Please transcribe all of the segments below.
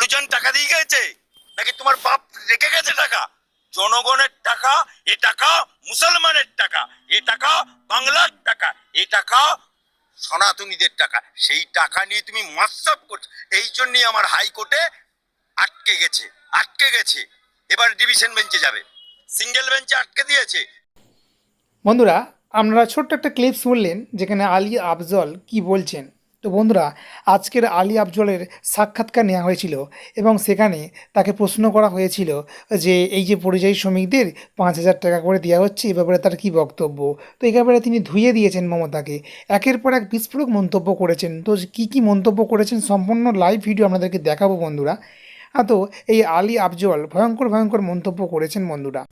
খালুজান টাকা দিয়ে গেছে? নাকি তোমার বাপ রেখে গেছে টাকা? জনগণের টাকা, এ টাকা মুসলমানের টাকা, এ টাকা বাংলার টাকা, এ টাকা সনাতনীদের টাকা। সেই টাকা নিয়ে তুমি মাসাব করছ। এই জন্যই আমার হাইকোর্টে আটকে গেছে আটকে গেছে। এবার ডিভিশন বেঞ্চে যাবে। সিঙ্গেল বেঞ্চে আটকে দিয়েছে। বন্ধুরা, আপনারা ছোট্ট একটা ক্লিপ শুনলেন, যেখানে আলী আফজল কি বলছেন? তো বন্ধুরা, আজকের আলী আফজলের সাক্ষাৎকার নেওয়া হয়েছিল এবং সেখানে তাকে প্রশ্ন করা হয়েছিল যে, এই যে পরিযায়ী শ্রমিকদের পাঁচ হাজার টাকা করে দেওয়া হচ্ছে, এ ব্যাপারে তার কী বক্তব্য? তো এই ব্যাপারে তিনি ধুয়ে দিয়েছেন মমতাকে। একের পর এক বিস্ফোরক মন্তব্য করেছেন। তো কী কী মন্তব্য করেছেন সম্পূর্ণ লাইভ ভিডিও আপনাদেরকে দেখাবো বন্ধুরা। তো এই আলী আফজল ভয়ঙ্কর ভয়ঙ্কর মন্তব্য করেছেন বন্ধুরা।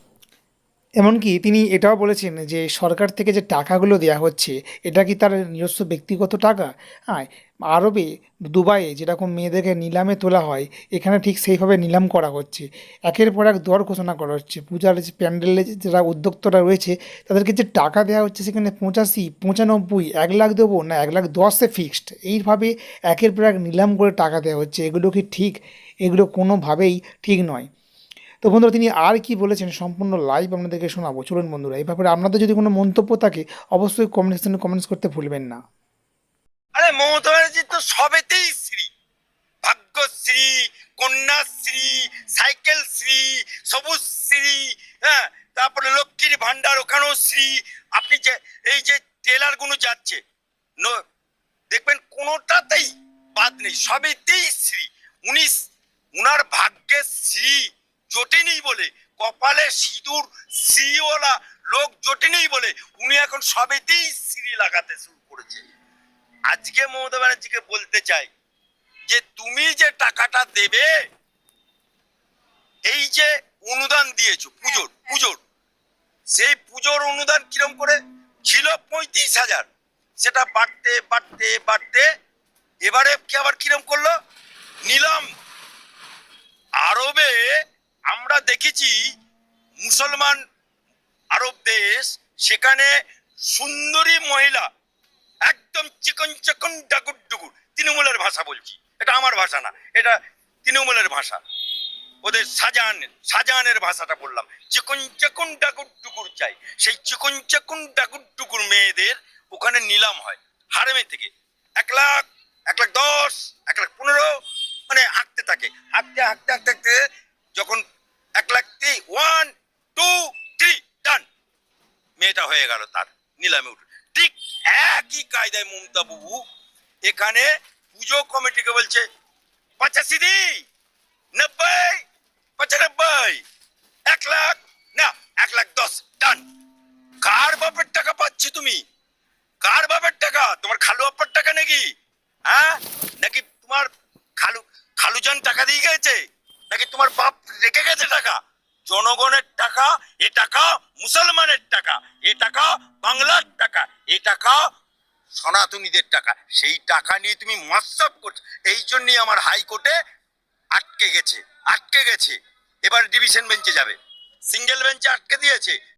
এমনকি তিনি এটাও বলেছেন যে সরকার থেকে যে টাকাগুলো দেওয়া হচ্ছে, এটা কি তার নিজস্ব ব্যক্তিগত টাকা? হ্যাঁ আরবে, দুবাইয়ে যেরকম মেয়েদেরকে নিলামে তোলা হয়, এখানে ঠিক সেইভাবে নিলাম করা হচ্ছে। একের পর এক দর ঘোষণা করা হচ্ছে। পূজার যে প্যান্ডেলে যারা উদ্যোক্তরা রয়েছে, তাদেরকে যে টাকা দেওয়া হচ্ছে সেখানে পঁচাশি, পঁচানব্বই, এক লাখ দেবো না, এক লাখ দশে ফিক্সড এইভাবে একের পর এক নিলাম করে টাকা দেওয়া হচ্ছে। এগুলো কি ঠিক? এগুলো কোনোভাবেই ঠিক নয়। তো বন্ধুরা, তিনি আর কি বলেছেন সম্পূর্ণ লাইভ আপনাদেরকে শোনাবো। চলুন বন্ধুরা, এই ব্যাপারে আপনাদের যদি কোনো মন্তব্য থাকে, অবশ্যই কমেন্ট সেকশনে কমেন্টস করতে ভুলবেন না। আরে, মমতা ব্যানার্জি তো সবেতেই শ্রী। ভাগ্যশ্রী, কন্যাশ্রী সাইকেল শ্রী সবুজ শ্রী হ্যাঁ? তারপরে লক্ষ্মীর ভান্ডার ওখানেও শ্রী। আপনি যে, এই যে টেলারগুলো যাচ্ছে দেখবেন কোনোটাতেই বাদ নেই, সবেতেই শ্রী। উনি, উনার ভাগ্যের শ্রী। জোটেনি বলে কপালে সিঁদুর শ্রীওয়ালা লোক জোটেনি বলে উনি এখন সবেতেই সিঁড়ি লাগাতে শুরু করেছে। আজকে মমতা ব্যানার্জিকে বলতে চাই যে তুমি যে টাকাটা দেবে এই যে অনুদান দিয়েছ পুজোর পুজোর সেই পুজোর অনুদান কিরম করে? ছিল পঁয়ত্রিশ হাজার। সেটা বাড়তে বাড়তে বাড়তে এবারে কি আবার কিরম করল? নিলাম। আরবে আমরা দেখেছি মুসলমান আরব দেশ, সেখানে সুন্দরী মহিলা, একদম চিকন চিকন ডাকুর ডুকুর, তৃণমূলের ভাষা বলছি। এটা আমার ভাষা না, এটা তৃণমূলের ভাষা। ওদের শাহজাহান শাহজাহানের ভাষাটা বললাম। চিকন চিকন ডাকুর টুকুর চাই। সেই চিকন চিকন ডাকুর টুকুর মেয়েদের ওখানে নিলাম হয়, হারেমে থেকে। এক লাখ এক লাখ দশ, এক লাখ পনেরো মানে হাঁকতে থাকে। হাঁকতে হাঁকতে হাঁকতে যখন এক lakh one two three done মেয়েটা হয়ে গেল তার, নিলামে উঠে। ঠিক একই কায়দায় মমতা বাবু এখানে পুজো কমিটিকে বলছে, পঁচাশি দি, নব্বই, পঁচানব্বই, এক লাখ, না, এক লাখ দশ ডান কার বাপের টাকা পাচ্ছি তুমি? কার বাপের টাকা? তোমার খালু আপ্পার টাকা নাকি? হ্যাঁ? নাকি তোমার খালু, খালুজন টাকা দিয়ে গেছে? নাকি তোমার বাপ রেখে গেছে টাকা? জনগণের টাকা, এ টাকা মুসলমানের টাকা, এ টাকা বাংলার টাকা, এ টাকা সনাতনীদের টাকা। সেই টাকা নিয়ে তুমি মাসাপ করছ। এই জন্যই আমার হাইকোর্টে আটকে গেছে আটকে গেছে। এবার ডিভিশন বেঞ্চে যাবে। সিঙ্গেল বেঞ্চে আটকে দিয়েছে।